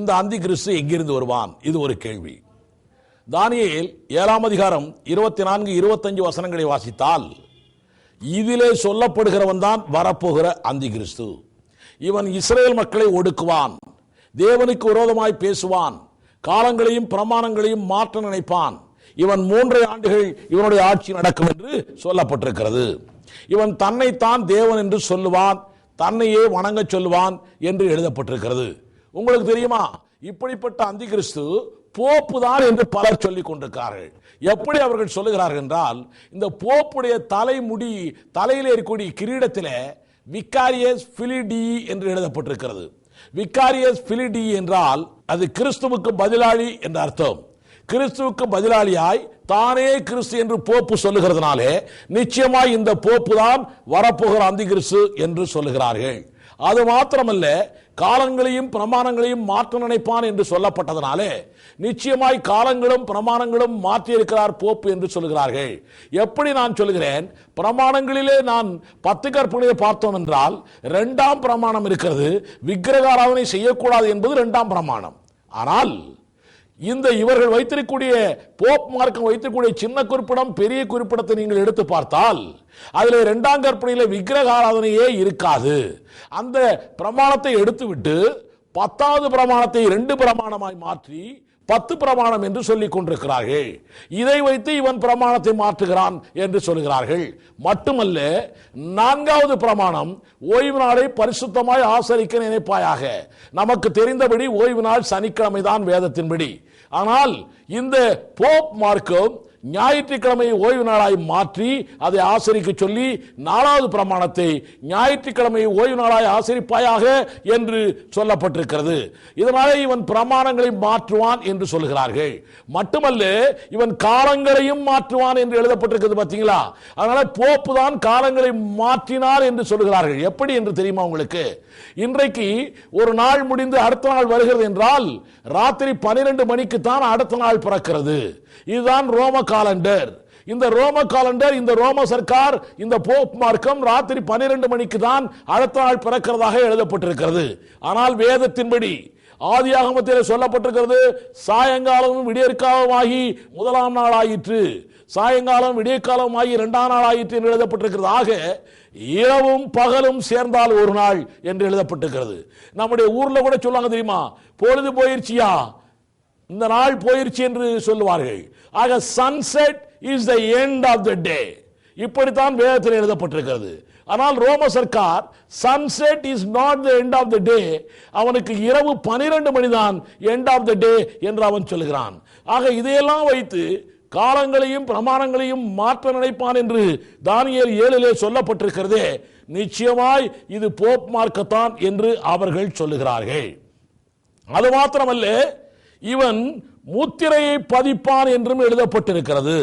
இந்த அந்தி கிறிஸ்து எங்கிருந்து வருவான்? இது ஒரு கேள்வி. தானியல் ஏழாம் அதிகாரம் இருபத்தி நான்கு இருபத்தஞ்சு வசனங்களை வாசித்தால் இதிலே சொல்லப்படுகிறவன் தான் வரப்போகிற அந்தி கிறிஸ்து இவன் இஸ்ரேல் மக்களை ஒடுக்குவான் தேவனுக்கு விரோதமாய் பேசுவான் காலங்களையும் பிரமாணங்களையும் மாற்ற நினைப்பான். இவன் மூன்றை ஆண்டுகள் இவனுடைய ஆட்சி நடக்கும் என்று சொல்லப்பட்டிருக்கிறது. இவன் தன்னைத்தான் தேவன் என்று சொல்லுவான் தன்னையே வணங்க சொல்லுவான் என்று எழுதப்பட்டிருக்கிறது. உங்களுக்கு தெரியுமா? இப்படிப்பட்ட அந்தி கிறிஸ்து போப்பு தான் என்று பலர் சொல்லிக் கொண்டிருக்கிறார்கள். எப்படி அவர்கள் சொல்லுகிறார்கள் என்றால் இந்த போப்புடைய தலைமுடி தலையில் இருக்கக்கூடிய கிரீடத்தில் விக்காரியஸ் பிலிடி என்று எழுதப்பட்டிருக்கிறது. விக்காரியஸ் பிலிடி என்றால் அது கிறிஸ்துவுக்கு பதிலாளி என்ற அர்த்தம். கிறிஸ்துவுக்கு பதிலாளியாய் தானே கிறிஸ்து என்று போப்பு சொல்லுகிறதுனாலே நிச்சயமாய் இந்த போப்பு தான் வரப்போகிற அந்தி கிறிஸ்து என்று சொல்லுகிறார்கள். அது மாத்திரமல்ல காலங்களையும் பிரமாணங்களையும் மாற்ற நினைப்பான் என்று சொல்லப்பட்டதனாலே நிச்சயமாய் காலங்களும் பிரமாணங்களும் மாற்றியிருக்கிறார் போப்பு என்று சொல்லுகிறார்கள். எப்படி நான் சொல்லுகிறேன்? பிரமாணங்களிலே நான் பத்து கற்பனையை பார்த்தோம் என்றால் இரண்டாம் பிரமாணம் இருக்கிறது. விக்கிரகாராதனை செய்யக்கூடாது என்பது இரண்டாம் பிரமாணம். ஆனால் இந்த இவர்கள் வைத்திருக்கக்கூடிய போப் மார்க்கம் வைத்திருக்கக்கூடிய சின்ன குறிப்பிடம் பெரிய குறிப்பிடத்தை நீங்கள் எடுத்து பார்த்தால் அதில் இரண்டாம் கற்பனையில் விக்கிரக ஆராதனையே இருக்காது. அந்த பிரமாணத்தை எடுத்துவிட்டு பத்தாவது பிரமாணத்தை ரெண்டு பிரமாணமாய் மாற்றி பத்து பிரமாணம் என்று சொல்லிக் கொண்டிருக்கிறார்கள். இதை வைத்து இவன் பிரமாணத்தை மாற்றுகிறான் என்று சொல்கிறார்கள். மட்டுமல்ல நான்காவது பிரமாணம் ஓய்வு நாளை பரிசுத்தமாய் ஆசரிக்க நினைப்பாயாக. நமக்கு தெரிந்தபடி ஓய்வு நாள் சனிக்கிழமை தான் வேதத்தின்படி. ஆனால் இந்த போப் மார்க்கம் ஞாயிற்றுக்கிழமையை ஓய்வு நாளாய் மாற்றி அதை ஆசரிக்க சொல்லி நாலாவது பிரமாணத்தை ஞாயிற்றுக்கிழமையை ஓய்வு நாளாய் ஆசரிப்பாயாக என்று சொல்லப்பட்டிருக்கிறது. இதனால இவன் பிரமாணங்களை மாற்றுவான் என்று சொல்கிறார்கள் மட்டுமல்ல இவன் காலங்களையும் மாற்றுவான் என்று எழுதப்பட்டிருக்கிறது பார்த்தீங்களா அதனால போப்பு தான் காலங்களை மாற்றினார் என்று சொல்கிறார்கள் எப்படி என்று தெரியுமா உங்களுக்கு? இன்றைக்கு ஒரு நாள் முடிந்து அடுத்த நாள் வருகிறது என்றால் ராத்திரி பனிரெண்டு மணிக்கு தான் அடுத்த நாள் பிறக்கிறது. இதுதான் ரோம காலண்டர் இந்த ரோம காலண்டர் இந்த ரோம சர்க்கார் இந்த போப் மார்க்கம் ராத்திரி பன்னிரண்டு மணிக்கு தான் அடுத்த நாள் பிறக்கிறதாக எழுதப்பட்டிருக்கிறது. ஆனால் வேதத்தின்படி ஆதியாகமத்தில் சொல்லப்பட்டிருக்கிறது சாயங்காலமும் விடியற்காலமாகி முதலாம் நாள் ஆயிற்று சாயங்காலம் விடியற்காலமாகி இரண்டாம் நாள் ஆயிற்று என்று எழுதப்பட்டிருக்கிறது. ஆக இரவும் பகலும் சேர்ந்தால் ஒரு நாள் என்று எழுதப்பட்டிருக்கிறது. நம்முடைய ஊரில் கூட சொல்லுவாங்க தெரியுமா? பொழுது போயிருச்சியா? இந்த நாள் போயிருச்சு என்று சொல்லுவார்கள். ஆக sunset is the end of the day இப்படித்தான் வேதத்தில் எழுதப்பட்டிருக்கிறது. ஆனால் ரோம Sarkar sunset is not the end of the day அவனுக்கு இரவு பனிரெண்டு மணி தான் எண்ட் ஆஃப் த டே என்று அவன் சொல்கிறான் ஆக இதையெல்லாம் வைத்து காலங்களையும் பிரமாணங்களையும் மாற்ற நினைப்பான் என்று தானியல் ஏழிலே சொல்லப்பட்டிருக்கிறதே. நிச்சயமாய் இது போப் மார்க்கத்தான் என்று அவர்கள் சொல்லுகிறார்கள். அது மாத்திரமல்ல இவன் முத்திரையை பதிப்பான் என்றும் எழுதப்பட்டிருக்கிறது.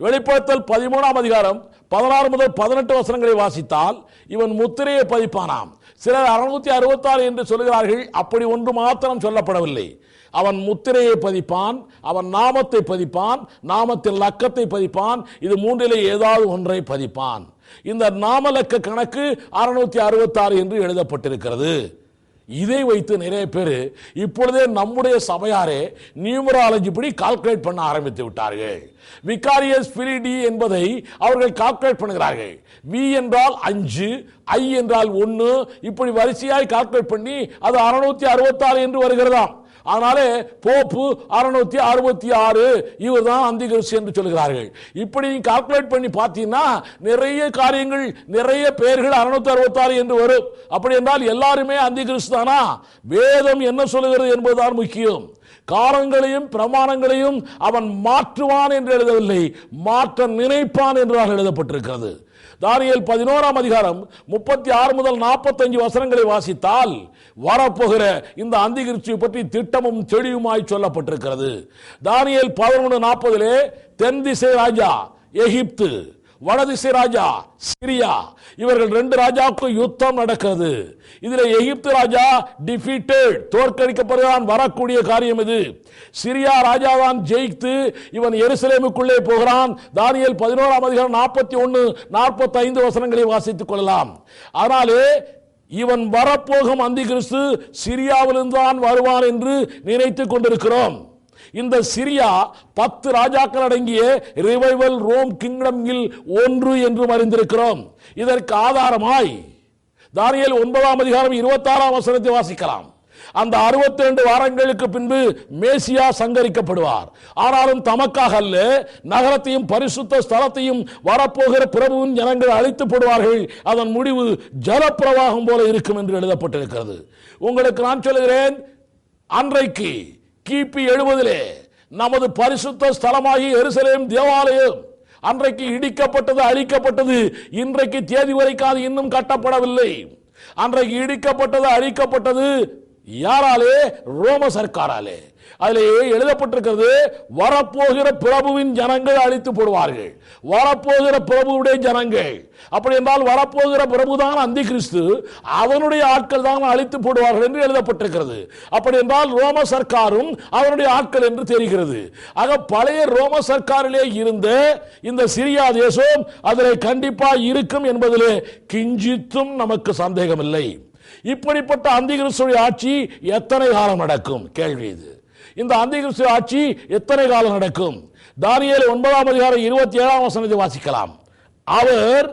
வெளிப்படுத்தல் பதிமூணாம் அதிகாரம் பதினாறு முதல் பதினெட்டு வசனங்களை வாசித்தால் இவன் முத்திரையை பதிப்பானாம். சிலர் அறுநூத்தி அறுபத்தாறு என்று சொல்கிறார்கள் அப்படி ஒன்று மாத்திரம் சொல்லப்படவில்லை. அவன் முத்திரையை பதிப்பான் அவன் நாமத்தை பதிப்பான் நாமத்தில் லக்கத்தை பதிப்பான் இது மூன்றிலே ஏதாவது ஒன்றை பதிப்பான். இந்த நாமலக்க கணக்கு அறுநூத்தி அறுபத்தாறு என்று எழுதப்பட்டிருக்கிறது. இதை வைத்து நிறைய பேர் இப்பொழுதே நம்முடைய சபையாரே நியூமராலஜி படி கால்குலேட் பண்ண ஆரம்பித்து விட்டார்கள். விகாரியஸ் பிரிடி என்பதை அவர்கள் கால்குலேட் பண்ணுகிறார்கள். வி என்றால் அஞ்சு ஐ என்றால் ஒன்று இப்படி வரிசையாய் கால்குலேட் பண்ணி அது அறுநூத்தி அறுபத்தாறு என்று வருகிறதாம். அதனாலே போப்பு அறுநூத்தி அறுபத்தி ஆறு இவர் தான் அந்திகிறிஸ்து என்று சொல்கிறார்கள். இப்படி கால்குலேட் பண்ணி பார்த்தீங்கன்னா நிறைய காரியங்கள் நிறைய பெயர்கள் அறுநூத்தி அறுபத்தாறு என்று வரும். அப்படி என்றால் எல்லாருமே அந்திகிறிஸ்து தானா? வேதம் என்ன சொல்லுகிறது என்பதுதான் முக்கியம். காலங்களையும் பிரமாணங்களையும் அவன் மாற்றுவான் என்று எழுதவில்லை. மாற்ற நினைப்பான் என்றுதான் எழுதப்பட்டிருக்கிறது. தானியல் பதினோராம் அதிகாரம் முப்பத்தி ஆறு முதல் நாற்பத்தஞ்சு வசனங்களை வாசித்தால் வரப்போகிற இந்த அந்திகிருச்சியை பற்றி திட்டமும் தெளிவுமாய் சொல்லப்பட்டிருக்கிறது. தானியல் பதினொன்று நாற்பதிலே தென் திசை ராஜா எகிப்து. வடதிசை ராஜா சிரியா. இவர்கள் ரெண்டு ராஜாவுக்கும் யுத்தம் நடக்கிறது. இதுல எகிப்து ராஜா டிஃபீட்டட் தோற்கடிக்கப்படுகிறான் வரக்கூடிய காரியம் இது. சிரியா ராஜாதான் ஜெயித்து இவன் எருசலேமுக்குள்ளே போகிறான். தானியல் பதினோராம் அதிகாரம் நாற்பத்தி ஒன்று நாற்பத்தி ஐந்து வசனங்களை வாசித்துக் கொள்ளலாம். அதனாலே இவன் வரப்போகும் அந்தி கிறிஸ்து சிரியாவிலிருந்து தான் வருவான் என்று நினைத்துக் கொண்டிருக்கிறோம். இந்த சிரியா பத்து ராஜாக்கள் அடங்கிய ரிவைவல் ரோம் கிங்டமில் ஒன்று என்றும் அறிந்திருக்கிறோம். இதற்கு ஆதாரமாய் தானியல் ஒன்பதாம் அதிகாரம் இருபத்தாறாம் வசனத்தை வாசிக்கலாம். அந்த 62 வாரங்களுக்கு பின்பு மேசியா சங்கரிக்கப்படுவார். ஆனாலும் தமக்காக அல்ல நகரத்தையும் பரிசுத்த ஸ்தலத்தையும் வரப்போகிற பிரபுவின் ஜனங்கள் அழித்து போடுவார்கள். அதன் முடிவு ஜலப்பிரவாகம் போல இருக்கும் என்று எழுதப்பட்டிருக்கிறது. உங்களுக்கு நான் சொல்லுகிறேன் அன்றைக்கு கிபி எழுபதிலே நமது பரிசுத்த ஸ்தலமாகி எருசலேம் தேவாலயம் அன்றைக்கு இடிக்கப்பட்டது அழிக்கப்பட்டது இன்றைக்கு தேதி வரைக்கும் அது இன்னும் கட்டப்படவில்லை. அன்றைக்கு இடிக்கப்பட்டது அழிக்கப்பட்டது யாராலே? ரோம சர்க்காராலே. அதிலேயே எழுதப்பட்டிருக்கிறது வரப்போகிற பிரபுவின் ஜனங்கள் அழித்து போடுவார்கள். வரப்போகிற பிரபுவுடைய ஜனங்கள். அப்படி என்றால் வரப்போகிற பிரபுதான் அந்தி கிறிஸ்து அவனுடைய ஆட்கள் தான் அழித்து போடுவார்கள் என்று எழுதப்பட்டிருக்கிறது. அப்படி என்றால் ரோம சர்க்காரும் அவனுடைய ஆட்கள் என்று தெரிகிறது. ஆக பழைய ரோம சர்க்காரிலே இருந்த இந்த சிரியா தேசம் அதில் கண்டிப்பாக இருக்கும் என்பதிலே கிஞ்சித்தும் நமக்கு சந்தேகம் இல்லை இப்படிப்பட்ட அந்திகிறிஸ்துடைய ஆட்சி எத்தனை காலம் நடக்கும்? கேள்வி இது. இந்த அந்திகிறிஸ்து ஆட்சி எத்தனை காலம் நடக்கும்? தானியல் ஒன்பதாம் அதிகாரம் இருபத்தி ஏழாம் வசனத்தை வாசிக்கலாம். அவர்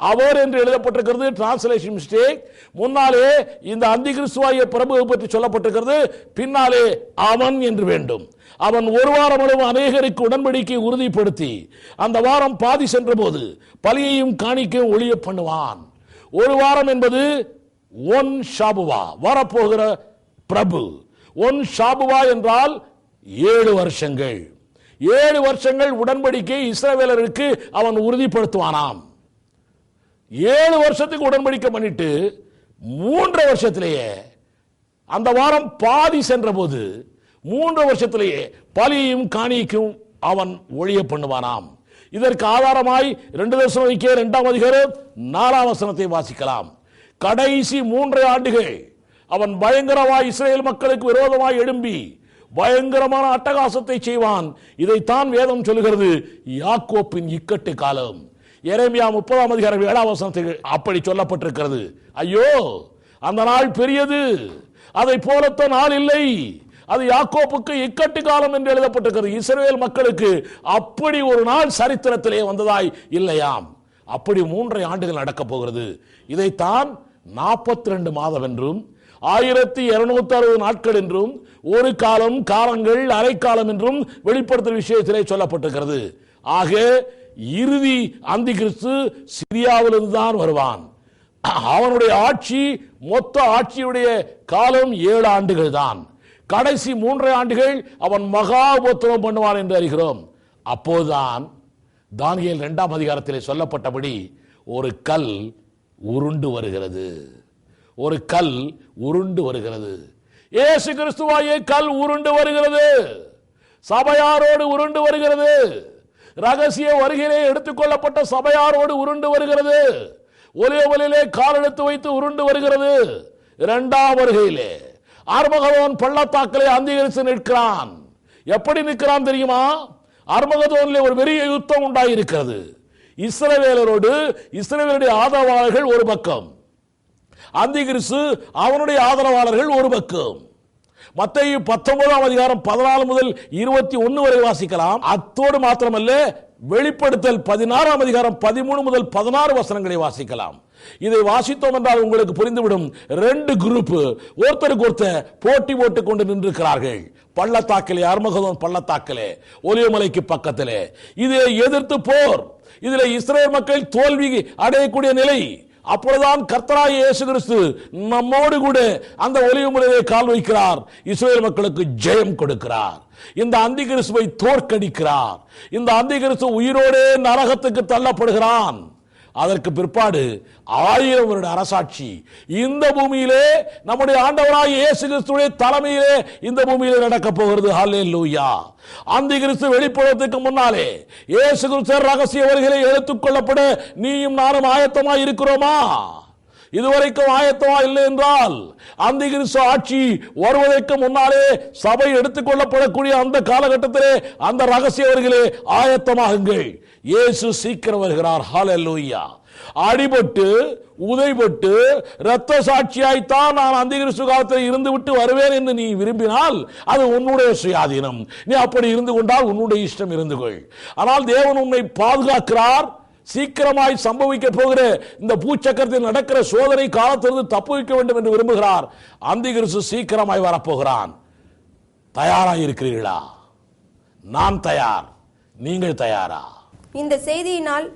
அவர் என்று எழுதப்பட்டிருக்கிறது டிரான்ஸ்லேஷன் மிஸ்டேக் முன்னாலே இந்த அந்திகிறிஸ்துவாய பிரபுவை பற்றி சொல்லப்பட்டிருக்கிறது பின்னாலே அவன் என்று வேண்டும். அவன் ஒரு வாரம் அளவு அநேகருக்கு உடன்படிக்கை உறுதிப்படுத்தி அந்த வாரம் பாதி சென்ற போது பலியையும் காணிக்கையும் ஒளிய பண்ணுவான். ஒரு வாரம் என்பது ஒன் ஷாபுவா வரப்போகிற பிரபு. ஒன் ஷாபுவா என்றால் ஏழு வருஷங்கள். ஏழு வருஷங்கள் உடன்படிக்கை இஸ்ரவேலருக்கு அவன் உறுதிப்படுத்துவானாம். ஏழு வருஷத்துக்கு உடன்படிக்கை பண்ணிட்டு மூன்று வருஷத்திலேயே அந்த வாரம் பாதி சென்ற போது மூன்று வருஷத்திலேயே பலியையும் காணிக்கும் அவன் ஒழிய பண்ணுவானாம். இதற்கு ஆதாரமாய் ரெண்டு வருஷம் வைக்க இரண்டாம் அதிகாரம் நாலாம் வசனத்தை வாசிக்கலாம். கடைசி மூன்று ஆண்டுகள். அவன் பயங்கரமாய் இஸ்ரேல் மக்களுக்கு விரோதமாய் எழும்பி பயங்கரமான அட்டகாசத்தை செய்வான். இதைத்தான் வேதம் சொல்லுகிறது யாக்கோப்பின் இக்கட்டு காலம். எரேமியா முப்பதாம் அதிகாரம் ஏழாம் வசனத்துக்கு அப்படி சொல்லப்பட்டிருக்கிறது. ஐயோ அந்த நாள் பெரியது. அதை போலத்த நாள் இல்லை. அது யாக்கோப்புக்கு இக்கட்டு காலம் என்று எழுதப்பட்டிருக்கிறது. இஸ்ரேல் மக்களுக்கு அப்படி ஒரு நாள் சரித்திரத்திலே வந்ததாய் இல்லையாம். அப்படி மூன்றை ஆண்டுகள் நடக்கப் போகிறது. இதைத்தான் நாற்பத்தி ரெண்டு மாதம் என்றும் ஆயிரத்தி இருநூத்தி அறுபது நாட்கள் என்றும் ஒரு காலம் காலங்கள் அரைக்காலம் என்றும் வெளிப்படுத்தும் விஷயத்திலே சொல்லப்பட்டிருக்கிறது. ஆக இறுதி அந்தி கிறிஸ்து சிரியாவிலிருந்து தான் வருவான். அவனுடைய ஆட்சி மொத்த ஆட்சியுடைய காலம் ஏழு ஆண்டுகள் தான். கடைசி மூன்றரை ஆண்டுகள் அவன் மகா உபத்திரவம் பண்ணுவான் என்று அறிகிறோம். அப்போதுதான் தானியல் இரண்டாம் அதிகாரத்திலே சொல்லப்பட்டபடி ஒரு கல் உருண்டு வருகிறது. ஒரு கல் உருண்டு வருகிறது. ஏசு கிறிஸ்துவாயே கல் உருண்டு வருகிறது. சபையாரோடு உருண்டு வருகிறது. ரகசிய வருகையிலே எடுத்துக்கொள்ளப்பட்ட சபையாரோடு உருண்டு வருகிறது. ஒலிய ஒலியிலே கால் எடுத்து வைத்து உருண்டு வருகிறது. இரண்டாம் வருகையிலே ஆர்மகதோன் பள்ளத்தாக்களை அங்கீகரித்து நிற்கிறான். எப்படி நிற்கிறான் தெரியுமா? அர்மகதோனிலே ஒரு பெரிய யுத்தம் உண்டாயிருக்கிறது. இஸ்ரவேலரோடு இஸ்ரவேலுடைய ஆதரவாளர்கள் ஒரு பக்கம். அந்திகிறிஸ்து அவனுடைய ஆதரவாளர்கள் ஒரு பக்கம் மத்திய பத்தொன்பதாம் அதிகாரம் பதினாலு முதல் இருபத்தி ஒன்னு வரை வாசிக்கலாம். அத்தோடு மாத்திரமல்ல வெளிப்படுத்தல் பதினாறாம் அதிகாரம் பதிமூணு முதல் பதினாறு வசனங்களை வாசிக்கலாம். இதை வாசித்தோம் என்றால் உங்களுக்கு புரிந்துவிடும் ரெண்டு குரூப் ஒருத்தருக்கு ஒருத்தர் போட்டி போட்டுக் கொண்டு நின்றிருக்கிறார்கள். பள்ளத்தாக்கிலே அர்மகதோன் பள்ளத்தாக்கிலே ஒலியமலைக்கு பக்கத்திலே. இதை எதிர்த்து போர். இதில் இஸ்ரேல் மக்கள் தோல்வி அடையக்கூடிய நிலை. அப்பொழுதுதான் கர்த்தராய் இயேசு கிறிஸ்து நம்மோடு கூட அந்த ஒளிவு முறையை கால் வைக்கிறார். இஸ்ரேல் மக்களுக்கு ஜெயம் கொடுக்கிறார். இந்த அந்தி கிறிஸ்துவை தோற்கடிக்கிறார். இந்த அந்தி கிறிஸ்து உயிரோடே நரகத்துக்கு தள்ளப்படுகிறான். அதற்கு பிற்பாடு ஆயிரம் வருட அரசாட்சி. இந்த பூமியிலே நம்முடைய ஆண்டவராக இயேசு கிறிஸ்துடைய தலைமையிலே இந்த பூமியிலே நடக்க போகிறது. ஹாலே லூயா அந்த கிறிஸ்து வெளிப்படுவதற்கு முன்னாலே இயேசு கிறிஸ்து ரகசிய வருகிறே எடுத்துக்கொள்ளப்பட நீயும் நானும் ஆயத்தமாக இருக்கிறோமா இதுவரைக்கும் ஆயத்தமா இல்லை என்றால் அந்த கிறிஸ்து ஆட்சி வருவதற்கு முன்னாலே சபை எடுத்துக்கொள்ளப்படக்கூடிய அந்த காலகட்டத்திலே அந்த ரகசியவர்களே ஆயத்தமாகுங்கள். இயேசு சீக்கிரம் வருகிறார். ஹalleluya. அடிபட்டு உதைபட்டு இரத்த சாட்சியாய்த்தான் நான் அந்த கிறிஸ்து காலத்தில் இருந்து விட்டு வருவேன் என்று நீ விரும்பினால் அது உன்னுடைய சுயாதீனம். நீ அப்படி இருந்து கொண்டால் உன்னுடைய இஷ்டம் இருந்து கொள். ஆனால் தேவன் உன்னை பாதுகாக்கிறார். சீக்கிரமாய் சம்பவிக்க போகிற இந்த பூச்சக்கரத்தில் நடக்கிற சோதனை காலத்திலிருந்து தப்பு வைக்க வேண்டும் என்று விரும்புகிறார். அந்த சீக்கிரமாய் வரப்போகிறான். தயாராக இருக்கிறீர்களா நான் தயார். நீங்கள் தயாரா? இந்த செய்தியினால்